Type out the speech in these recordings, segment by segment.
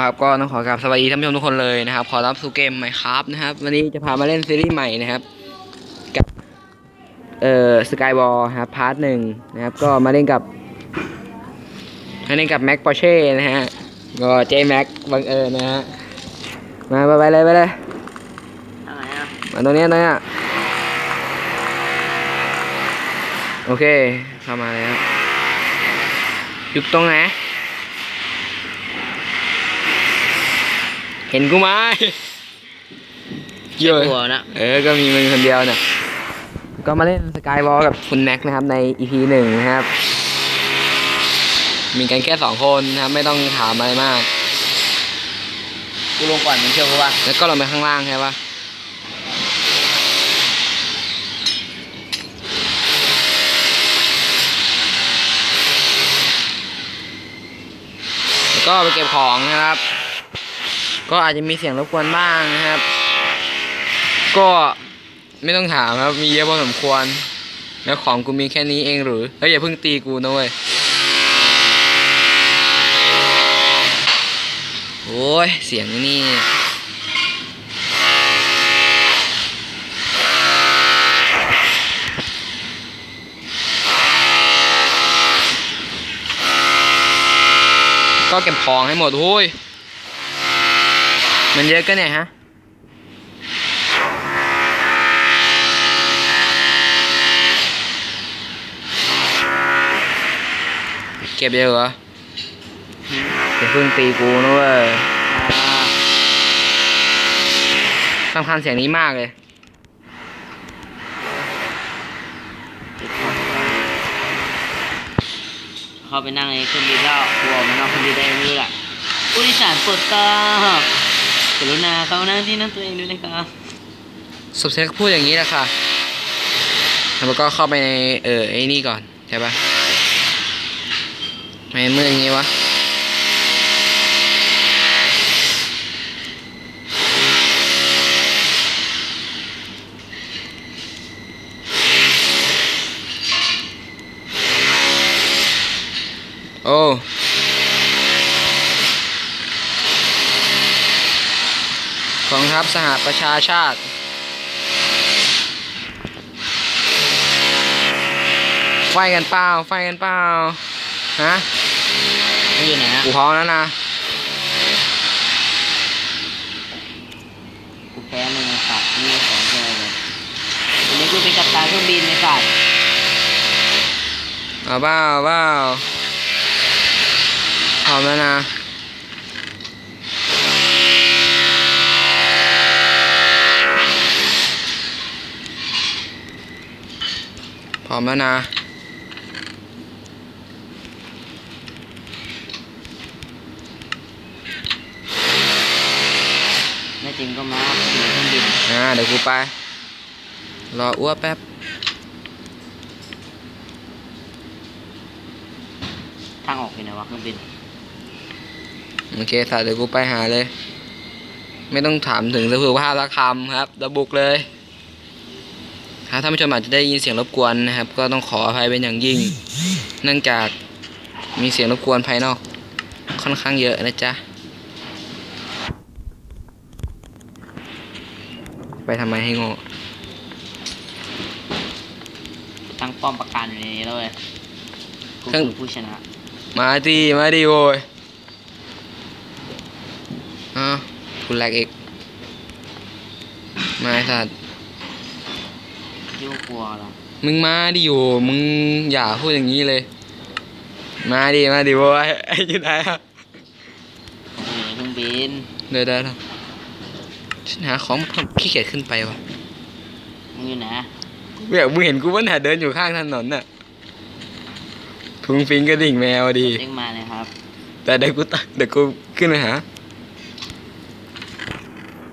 ครับก็ต้องขอกราบสวัสดีท่านผู้ชมทุกคนเลยนะครับ ขอรับสู่เกมใหม่ครับนะครับ วันนี้จะพามาเล่นซีรีส์ใหม่นะครับกับเอ่อสกายวอลครับพาร์ทหนึ่งนะครับ ก็มาเล่นกับมาเล่นกับแม็กปอร์เช่นะฮะก็เจแม็กบังเอิญนะฮะมาไปไปเลยไปเลยอะไรอะมาตรงเนี้ยตรงเนี้ยโอเคเข้ามาแล้วอยู่ตรงไหน เห็นกูไหมเยอะหัวนะ เออ ก็มีมึงคนเดียวน่ะก็มาเล่นสกายวอลกับคุณแม็กนะครับใน EP หนึ่งนะครับ มีกันแค่สองคนนะครับไม่ต้องถามอะไรมาก กูลงก่อนมึงเชื่อกูว่าแล้วก็ลงไปข้างล่างใช่ปะแล้วก็ไปเก็บของนะครับ ก็อาจจะมีเสียงรบกวนบ้างนะครับ ก็ไม่ต้องถามครับ มีเยอะพอสมควร แล้วของกูมีแค่นี้เองหรือเฮ้ยอย่าเพิ่งตีกูนะเว้ยโอ้ยเสียงนี่ก็เก็บของให้หมดโอ้ย มันเยอะก็เนี่ยฮะเก็บเยอะเหรออย่าเพิ่งตีกูนะเว้ยสำคัญเสียงนี้มากเลยเข้าไปนั่งในเครื่องบินแล้วกลัวมันนอกเครื่องบินได้ไม่รู้แหละผู้โดยสารปรดทรา กรุณาเขานั่งที่นั่งตัวเองด้วยนะครับสุบเซกพูดอย่างนี้แหละค่ะแล้วก็เข้าไปในเออไอ้นี่ก่อน ใช่ปะไม่มืดอย่างงี้วะโอ้ กองทัพสหประชาชาติไฟกันเปล่าไฟกันเปล่าฮะมันอยู่ไหนอะกูพร้อมแล้วนะกูแพ้มึงไอ้สัตว์นี่ของแกเลยวันนี้กูเป็นกัปตันเครื่องบินไอ้สัตว์เอาเปล่าเอาเปล่าพร้อมแล้วนะ อมแล้วนะแน่จริงก็มาขี่เครื่องบินอ่าเดี๋ยวกูไป รออ้วแป๊บ ทางออกอยู่ไหนวะเครื่องบิน โอเคสัตว์เดี๋ยวกูไปหาเลย ไม่ต้องถามถึงสภาพละคำครับ ระบุกเลย ถ้าท่านผู้ชมอาจจะได้ยินเสียงรบกวนนะครับ ก็ต้องขออภัยเป็นอย่างยิ่ง เนื่องจากมีเสียงรบกวนภายนอก ค่อนข้างเยอะนะจ๊ะ ไปทำไมให้โง่ตั้งป้อมประกันอยู่ในนี้แล้วเว้ยกูเครื่องคือผู้ชนะ มาดีมาดีโว้ยอ้าวคุณแลกอีกมาไอ้สัตว์ ยิ่งกลัวเหรอมึงมาดิโอมึงอย่าพูดอย่างนี้เลย มาดิมาดิโว้ยไอ้อยังไงอะกูอยู่ในเครื่องบินเดี๋ยวเดี๋ยวเดี๋ยวฉันหาของขี้เกียจขึ้นไปวะมึงอยู่ไหนเดี๋ยวมึงเห็นกูว่าน่ะเดินอยู่ข้างถนนน่ะพุงฟิงกระดิ่งแมวดี เด้งมาเลยครับ แต่เดี๋ยวกูตเดี๋ยวกูขึ้นไปหา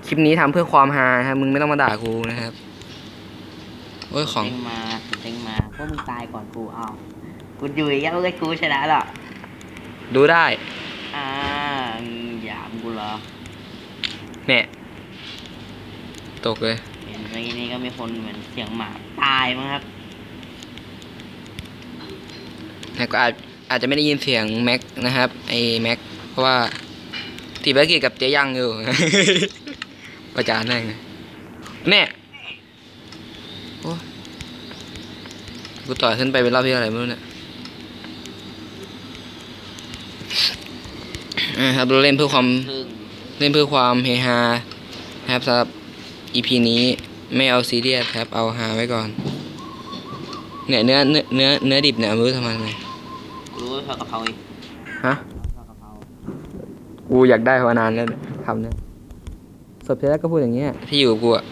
คลิปนี้ทำเพื่อความฮาครับ มึงไม่ต้องมาด่ากูนะครับ โอ้ยของเด้งมาเด้งมาพวกมึงตายก่อนกูเอากูอยู่อีกแล้วเลยกูชนะหรอดูได้ อ่ามึงหยามกูเหรอเนี่ย ตกเลย เห็นเมื่อกี้นี้ก็มีคนเหมือนเสียงหมาตายมั้งครับแล้วก็อาจอาจจะไม่ได้ยินเสียงแม็กนะครับไอแม็กเพราะว่าทีภารกิจกับเจ๊ยังอยู่ ประจานแม่งแน่โอ้ย กูต่อยขึ้นไปเป็นรอบที่อะไรไม่รู้เนี่ยอ่าครับเราเล่นเพื่อความพึ่งเล่นเพื่อความเฮฮานะครับสำหรับ EP นี้ไม่เอาซีเรียสครับ เอาฮาไว้ก่อน เนี่ยเนื้อเนื้อเนื้อเนื้อดิบเนี่ยไม่รู้ทำไมเลยกูรู้ว่าผัดกะเพราอีกฮะผัดกะเพรากูอยากได้มานานแล้วเนี่ยคำเนี้ยสดเสร็จแล้วก็พูดอย่างเงี้ยที่อยู่กับกูอะ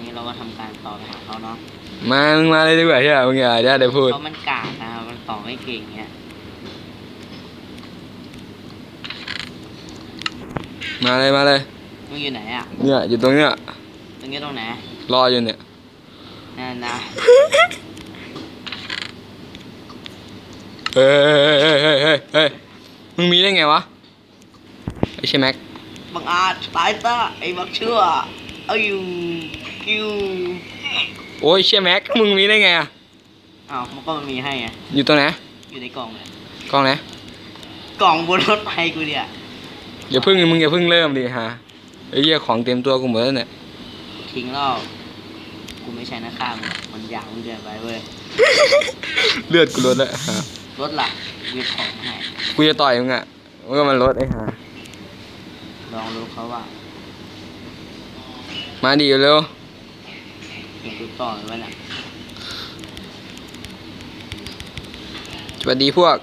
นี่เราก็ทำการต่อไปหาเขาเนาะ มามึงมาเลยดีกว่าใช่ไหมมึงอย่าเดี๋ยวเดี๋ยวพูดเพราะมันกากนะครับมันต่อไม่เก่งเงี้ยมาเลยมาเลยมึงอยู่ไหนอะเนี่ยอยู่ตรงเนี้ยตรงนี้ตรงไหนรออยู่เนี่ยนั่นนะเฮ้ยเฮ้ยเฮ้ยเฮ้ยเฮ้ยมึงมีได้ไงวะไอ้ใช่แม็กบังอาจตายซะไอ้บักเชื่อเอาอยู่คิว โอ้ยเชี่ยแม็ก มึงมีได้ไงอะอ้าวมันก็มันมีให้ไงอยู่ตรงไหน อยู่ในกล่องเลยกล้องไหนกล่องบนรถไฟกูเนี่ยอย่าเพิ่งมึงอย่าเพิ่งเริ่มดิฮะไอ้เหี้ยของเต็มตัวกูหมดแล้วเนี่ย ทิ้งแล้วกูไม่ใช่นะข้างมึงมันยาวมันเกินไปเว้ยเลือดกูลดแล้วฮะรถหลักวิบของให้กูจะต่อยมึงอะมันก็มันลดไอ้ห่าลองรู้เขาว่า มาดีเร็ว เห็นกูต่อไว้น่ะสวัสดีพวก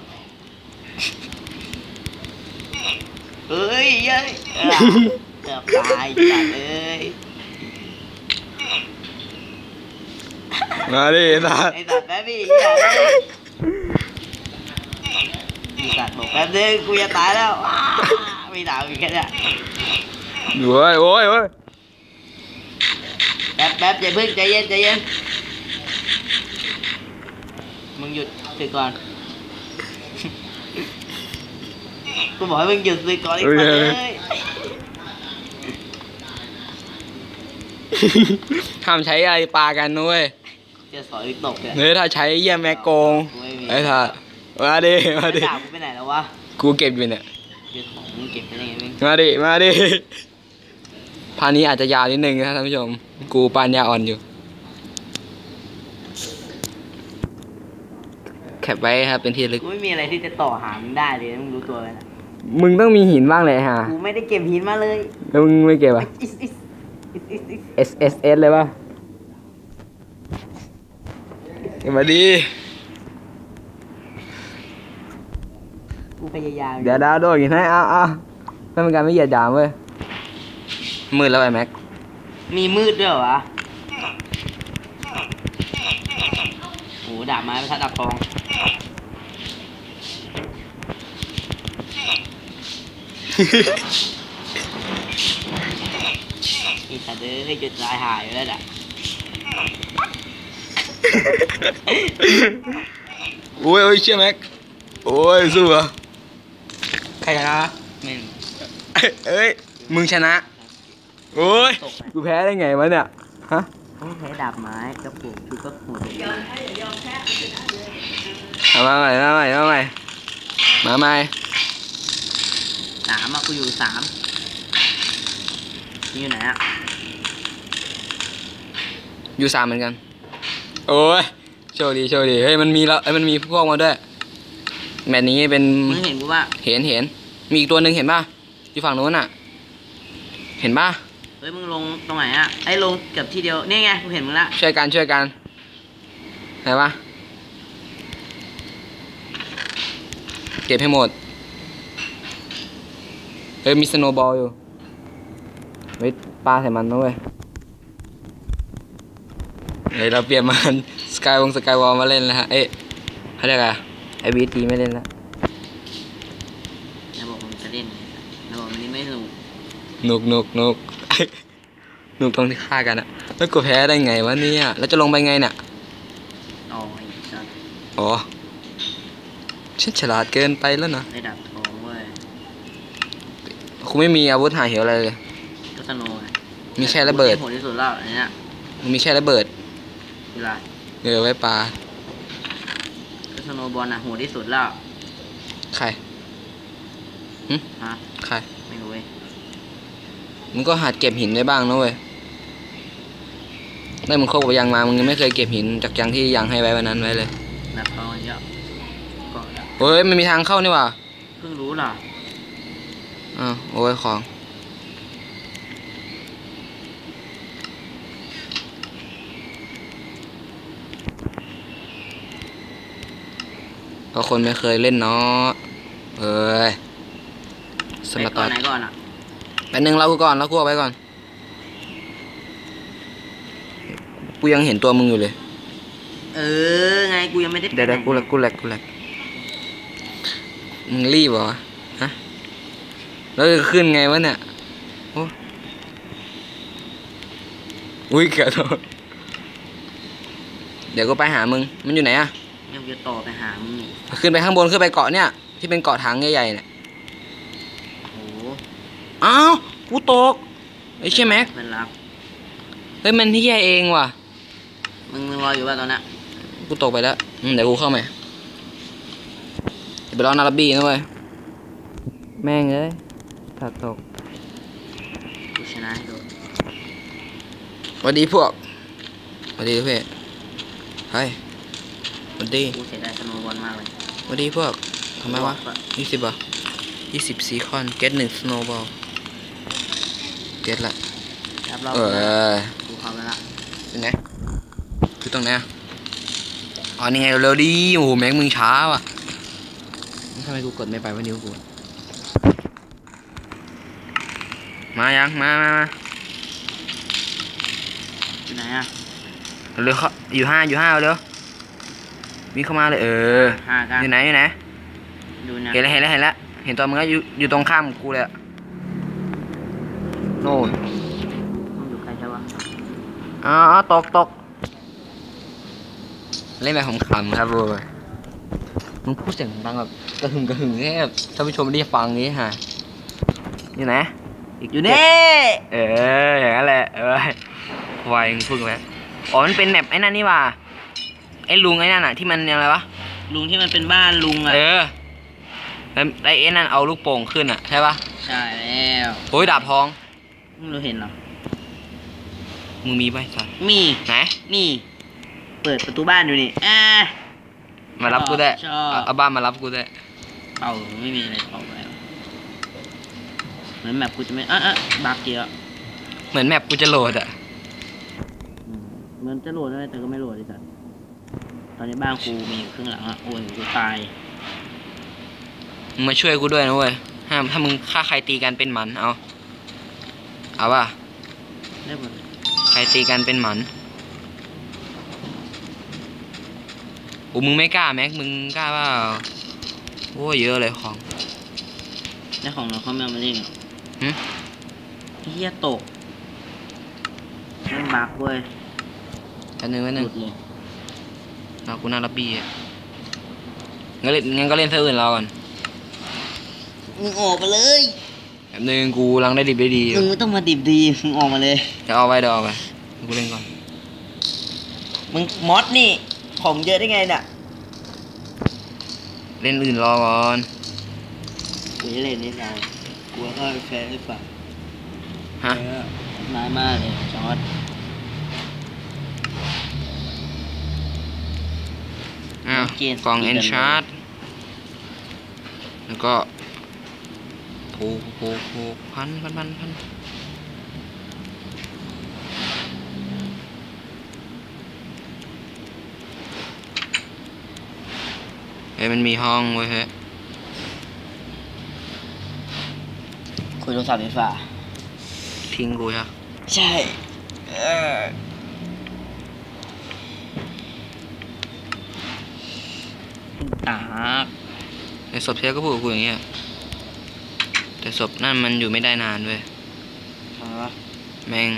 เอ้ยเย้ยเออเกือบตายจัดเอ้ยมาดิสัตว์ไอ้สัตว์แป๊บดิอย่าเลยไอ้สัตว์บอกแป๊บนึงกูจะตายแล้วอ้าไม่ตายอีกแค่เนี้ยโอ้ยโอ้ยโอ้ย แป๊บแป๊บใจเพิ่งใจเย็นใจเย็นมึงหยุดสึกก่อนกูบอกให้มึงหยุดสึกก่อนไอ้สัตว์เอ้ยห้ามใช้อะไรปลากันนุ้ยจะสอนอีกตกเนี่ยเฮ้ยถ้าใช้เยี่ยแม็กโกงกูไม่มีไอ้ท่ามาดิมาดิด่ากูไปไหนแล้ววะกูเก็บอยู่เนี่ยเรื่องของมึงเก็บไปได้ไงมึงมาดิมาดิ พานี้อาจจะยาวนิดนึงนะท่านผู้ชม กูปานยาอ่อนอยู่ แคปไว้ครับเป็นที่ระลึก กูไม่มีอะไรที่จะต่อหามึงได้เลยนะมึงรู้ตัวไหมนะมึงต้องมีหินบ้างเลยฮะ กูไม่ได้เก็บหินมาเลยแล้วมึงไม่เก็บอะ อิสอิสอิสอิสอิส S S S เลยป่ะมาดี กูพยายามเดี๋ยวดาวโดนกินให้อ้าวอ้าวไม่เป็นการไม่เหยียดหยามเว้ย มืดแล้วไอ้แม็ก มีมืดด้วยเหรอวะโอ้ดาบไม้ประทัดดับทอง อีสัตว์เอ้ยจุดลายหายอยู่แล้วด่ะโอ้ยโอ้ยเชี่ยแม็ก โอ้ยสู้เหรอใครชนะ ไม่รู้ เอ้ย มึงชนะ โอ้ยกูแพ้ได้ไงวะเนี่ย ฮะต้องใช้ดาบไม้กระปุกคือก็หัวเอามาใหม่มาใหม่มาใหม่มาใหม่สามอะกูอยู่สามนี่อยู่ไหนอะอยู่สามเหมือนกัน โอ้ยโชคดีโชคดีเฮ้ยมันมีแล้วเอ้ยมันมีพวกมาด้วยแมตช์นี้เป็นมึงเห็นกูว่า เห็นเห็นมีอีกตัวหนึ่งเห็นป่ะอยู่ฝั่งนู้นอะ เห็นป่ะเฮ้ยมึงลงตรงไหนอะไอ้ลงเกือบที่เดียวนี่ไงกูเห็นมึงละช่วยกันช่วยกันไหนวะเก็บให้หมดเฮ้ยมีสโนว์บอลอยู่ไว้ปลาใส่มันนะเว้ยเฮ้ยเราเปลี่ยนมาสกายวงสกายวอลมาเล่นแล้วฮะเอ๊ะเขาเรียกอะไรไอวีทีไม่เล่นแล้วแล้วบอกมึงจะเล่นแล้วบอกมันนี่ไม่สนุกหนุกหนุกหนุก หนุกตรงที่ฆ่ากันอะแล้วกูแพ้ได้ไงวะเนี่ย แล้วจะลงไปไงเนี่ยอ๋อไอ้สัสอ๋อฉันฉลาดเกินไปแล้วนะได้ดาบทองเว้ยกูไม่มีอาวุธหาเหวอะไรเลย ก็สโนว์ไงมีแค่ระเบิด โหดที่สุดแล้วอันเนี้ยมันมีแค่ระเบิดเวลาเออไว้ปลาก็สโนว์บอลนะโหดที่สุดแล้วใครหึฮะใครไม่รู้เว้ย มึงก็หัดเก็บหินได้บ้างนะเว้ยได้มึงคบกับยังมา มึงยังไม่เคยเก็บหินจากยังที่ยังให้ไว้วันนั้นไว้เลยแบบเขาเยอะก่อนละเฮ้ยมันมีทางเข้านี่หว่าเพิ่งรู้เหรออ้าวโอ้ยของเพราะคนไม่เคยเล่นเนาะเอ้ยสไปมาก่ตออนนไหนก่อนอะแป๊บนึงเรากูก่อนเรากูเอาไปก่อน กูยังเห็นตัวมึงอยู่เลย เออ ไงกูยังไม่ได้ไปเดี๋ยวไหนเดี๋ยวกูแหลกกูแหลกกูแหลกมึงรีบเหรอวะฮะแล้วจะขึ้นไงวะเนี่ยโอ้อุ้ยเกือบโดนเดี๋ยวกูไปหามึง มันอยู่ไหนอะยังจะต่อไปหามึงอีกขึ้นไปข้างบนขึ้นไปเกาะเนี่ย ที่เป็นเกาะถังใหญ่ๆเนี่ย โอ้โหอ้าว กูตกไอ้เชี่ยแม็กเพื่อนรักเฮ้ยมันที่แย่เองว่ะ มึงมึงรออยู่ว่าตอนนั้นกูตกไปแล้วอืมเดี๋ยวกูเข้ามาเดี๋ยวไปรอนาราบี้นะเว้ย แม่งเอ้ยตัดตกกูชนะให้ดูสวัสดีพวกสวัสดีเพื่อนเฮ้ยสวัสดีกูเสียดายสโนว์บอลมากเลยสวัสดีพวกทำไมวะยี่สิบอะยี่สิบซีคอนเก็ตหนึ่งสโนว์บอล เก็ตละรับรอบเออกูเข้าไปละเป็นไงคือตรงไหนอะอ๋อนี่ไงเร็วๆดีโอ้โหแม็กมึงช้าว่ะทำไมกูกดไม่ไปวะนิ้วกูมายังมามามาอยู่ไหนอะเร็วเขาอยู่ห้าอยู่ห้าเร็ววิ่งเข้ามาเลยเออหากันอยู่ไหนอยู่ไหนดูนะเห็นแล้วเห็นแล้วเห็นแล้วเห็นตัวมึงแล้วอยู่อยู่ตรงข้ามกูเลยอะ โน่นมึงอยู่ใครใช่ปะอ๋อตกตกเล่นแบบขำๆครับบูมึงพูดเสียงดังแบบกระหึ่มกระหึ่มให้แบบท่านผู้ชมได้ฟังนี้ฮะอยู่ไหนอีกอยู่นี่เอออย่างนั้นแหละเออไวมึงพูดไปอ๋อมันเป็นแบบไอ้นั่นนี่หว่าไอ้ลุงไอ้นั่นอะที่มันยังไงวะลุงที่มันเป็นบ้านลุงอะเออแล้วไอ้เอ็นนั่นเอาลูกโป่งขึ้นอะใช่ปะใช่แล้วโอ้ยดาบทอง มึงรู้เห็นเหรอ มึงมีไหมสัตว์มีไหนนี่ เปิดประตูบ้านอยู่นี่อ่ามารับกูได้ชอบเอาเอาบ้านมารับกูได้เป่าไม่มีอะไรเป่าแล้วเหมือนแบบกูจะไม่อะอะบักเยอะเหมือนแมปกูจะโหลดอะอืมเหมือนจะโหลดได้แต่ก็ไม่โหลดเลยสัตว์ตอนนี้บ้านกูมีอยู่ครึ่งหลังอะโอ้ยกูตายมึงมาช่วยกูด้วยนะเว้ยห้ามถ้ามึงฆ่าใครตีกันเป็นหมันเอา เอาป่ะได้หมดเลยใครตีกันเป็นหมันโอ้มึงไม่กล้าแม็กมึงกล้าเปล่าโอ้ยเยอะเลยของได้ของเราเขาไม่เอามาเล่นหรอกหึเฮียตกเล่นบักเว้ยอันนึงอันหนึงลุดเลยเอากูน่ารับบี้อะงั้นเล่นงั้นก็เล่นเสื้ออื่นรอก่อนมึงออกมาเลยแบบนึงกูกำลังได้ดิบได้ดีอยู่มึงไม่ต้องมาดิบดีมึงออกมาเลยเดี๋ยวเอาไว้เดี๋ยวเอาไว้กูเล่นก่อนมึงมอสนี่ของเยอะได้ไงน่ะเล่นอื่นรอก่อนกูจะเล่นนี่นานกูก็แพ้ให้ฟังฮะมามาเลยจอร์ดอ้าวเกมกล่องสปีเอดนรันชาร์ดแล้วก็ ผูกผูกผูกพันพันพันพันเฮ้ยมันมีห้องเว้ยเฮ้ยคุยโทรศัพท์ไฟฟ้าทิ้งกูใช่ปะใช่เออตากแต่ศพเชียก็พูดกับกูอย่างเงี้ย แต่ศพนั่นมันอยู่ไม่ได้นานเว้ยฮะแม่ง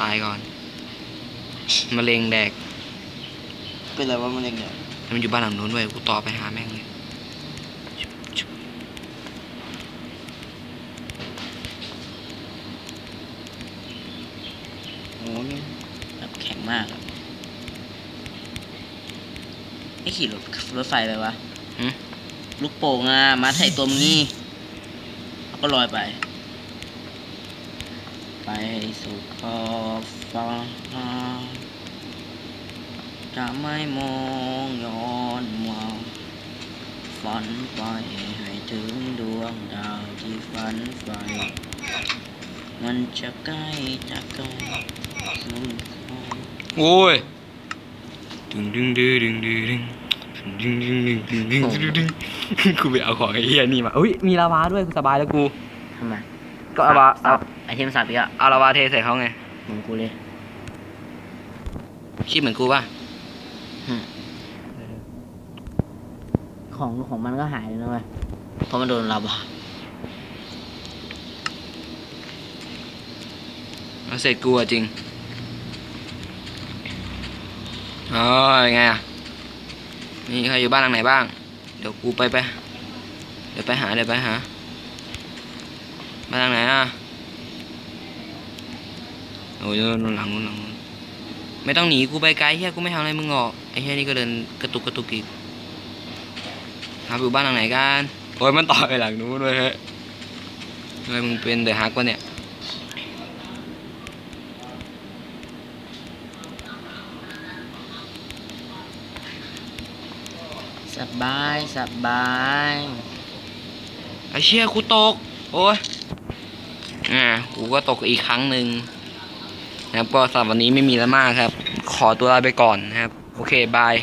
ตายก่อนมะเร็งแดก เป็นไรวะมันเล็กเนี่ยแล้วมันอยู่บ้านหลังนู้นเว้ยกูต่อไปหาแม่งเลยโอ้นี่แบบแข็งมากอะไอ้ขี่รถรถไฟไปวะหึลูกโป่งอะมาใส่ตัวมึงนี่ ก็ลอยไป ไปสู่ขอบฟ้าจะไม่มองย้อนมองฝันไปให้ถึงดวงดาวที่ฝันไฟมันจะใกล้จะไกลสุดขอโอ้ยดึงดึงดึงดึงดึง กูไปเอาของไอ้เหี้ยนี่มาอุ้ยมีลาวาด้วยสบายแล้วกูทำไมก็ลาวาเอาไอเทมสับอีกอะเอาลาวาเทใส่เขาไงเหมือนกูเลยคิดเหมือนกูป่ะของของมันก็หายเลยนะเว้ยเพราะมันโดนลาวาเสร็จกูอะจริงอ๋อยังไงอะ นี่ใครอยู่บ้านหลังไหนบ้าง เดี๋ยวกูไปไป เดี๋ยวไปหาเดี๋ยวไปหา บ้านหลังไหนอะโอ้ยนู่นหลังนู่นหลังนู่นไม่ต้องหนีกูไปไกลเฮียกูไม่ทำอะไรมึงหรอกไอ้เฮียนี่ก็เดินกระตุกกระตุกอีกหาอยู่บ้านหลังไหนกันโอ้ยมันต่อยไปหลังนู้นเลยเฮ้ยทำไมมึงเป็นเดือะฮักวะเนี่ย สบายสบายไอเชี่ยกูตก โอ้ยอ่ากูก็ตกอีกครั้งหนึ่งนะครับก็สำหรับวันนี้ไม่มีแล้วมากครับ ขอตัวลาไปก่อนนะครับ โอเค บาย